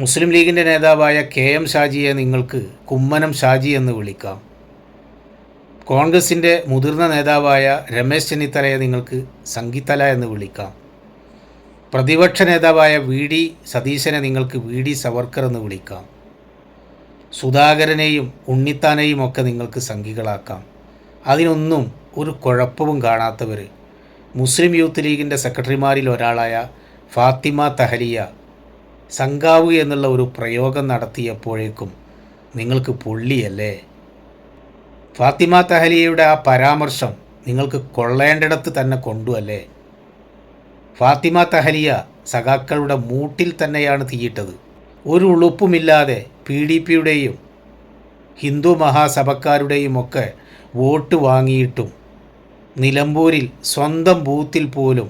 മുസ്ലിം ലീഗിന്റെ നേതാവായ K M ഷാജിയെ നിങ്ങൾക്ക് കുമ്മനം ഷാജി എന്ന് വിളിക്കാം. കോൺഗ്രസിന്റെ മുതിർന്ന നേതാവായ രമേശ് ചെന്നിത്തലയെ നിങ്ങൾക്ക് സംഗീതല എന്ന് വിളിക്കാം. പ്രതിപക്ഷ നേതാവായ വി ഡി സതീശനെ നിങ്ങൾക്ക് വി ഡി സവർക്കർ എന്ന് വിളിക്കാം. സുധാകരനെയും ഉണ്ണിത്താനെയും ഒക്കെ നിങ്ങൾക്ക് സംഘികളാക്കാം. അതിനൊന്നും ഒരു കുഴപ്പവും കാണാത്തവർ മുസ്ലിം യൂത്ത് ലീഗിന്റെ സെക്രട്ടറിമാരിൽ ഒരാളായ ഫാത്തിമ തഹലിയ സംഘാവ് എന്നുള്ള ഒരു പ്രയോഗം നടത്തിയപ്പോഴേക്കും നിങ്ങൾക്ക് പൊള്ളിയല്ലേ? ഫാത്തിമ തഹലിയയുടെ ആ പരാമർശം നിങ്ങൾക്ക് കൊള്ളേണ്ടിടത്ത് തന്നെ കൊണ്ടുവല്ലേ? ഫാത്തിമ തഹലിയ സഖാക്കളുടെ മൂട്ടിൽ തന്നെയാണ് തീയിട്ടത്. ഒരു ഉളുപ്പുമില്ലാതെ പി ഡി പിയുടെയും ഹിന്ദു മഹാസഭക്കാരുടെയും ഒക്കെ വോട്ട് വാങ്ങിയിട്ടും നിലമ്പൂരിൽ സ്വന്തം ബൂത്തിൽ പോലും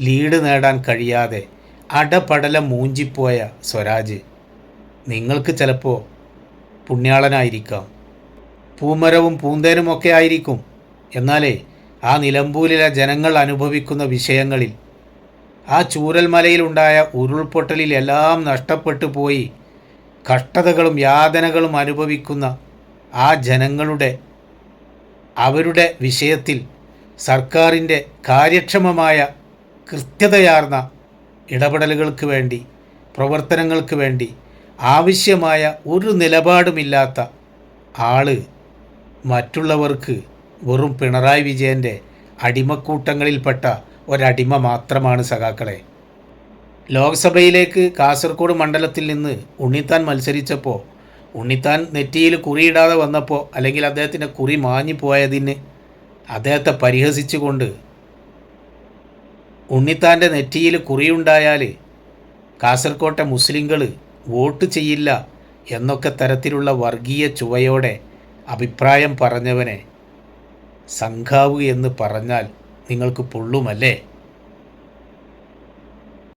ലീഡ് നേടാൻ കഴിയാതെ അടപടലം മൂഞ്ചിപ്പോയ സ്വരാജ്. നിങ്ങൾക്ക് ചിലപ്പോൾ പുണ്യാളനായിരിക്കാം. പൂമരവും പൂന്തേനുമൊക്കെ ആയിരിക്കും. എന്നാലേ ആ നിലമ്പൂരിലെ ജനങ്ങൾ അനുഭവിക്കുന്ന വിഷയങ്ങളിൽ ആ ചൂരൽമലയിലുണ്ടായ ഉരുൾപൊട്ടലിൽ എല്ലാം നഷ്ടപ്പെട്ടു പോയി കഷ്ടതകളും യാതനകളും അനുഭവിക്കുന്ന ആ ജനങ്ങളുടെ അവരുടെ വിഷയത്തിൽ സർക്കാരിന്റെ കാര്യക്ഷമമായ കൃത്യതയാർന്ന ഇടപെടലുകൾക്ക് വേണ്ടി പ്രവർത്തനങ്ങൾക്ക് വേണ്ടി ആവശ്യമായ ഒരു നിലപാടുമില്ലാത്ത ആൾ മറ്റുള്ളവർക്ക് വെറും പിണറായി വിജയന്റെ അടിമക്കൂട്ടങ്ങളിൽപ്പെട്ട ഒരടിമ മാത്രമാണ് സഖാക്കളെ. ലോക്സഭയിലേക്ക് കാസർഗോഡ് മണ്ഡലത്തിൽ നിന്ന് ഉണ്ണിത്താൻ മത്സരിച്ചപ്പോൾ ഉണ്ണിത്താൻ നെറ്റിയിൽ കുറിയിടാതെ വന്നപ്പോൾ അല്ലെങ്കിൽ അദ്ദേഹത്തിന്റെ കുറി മാഞ്ഞു പോയതിന് അദ്ദേഹത്തെ പരിഹസിച്ചുകൊണ്ട് ഉണ്ണിത്താന്റെ നെറ്റിയിൽ കുറിയുണ്ടായാൽ കാസർകോട്ടെ മുസ്ലിങ്ങൾ വോട്ട് ചെയ്യില്ല എന്നൊക്കെ തരത്തിലുള്ള വർഗീയ ചുവയോടെ അഭിപ്രായം പറഞ്ഞവനെ സംഘാവ് എന്ന് പറഞ്ഞാൽ നിങ്ങൾക്ക് പൊള്ളുമല്ലേ?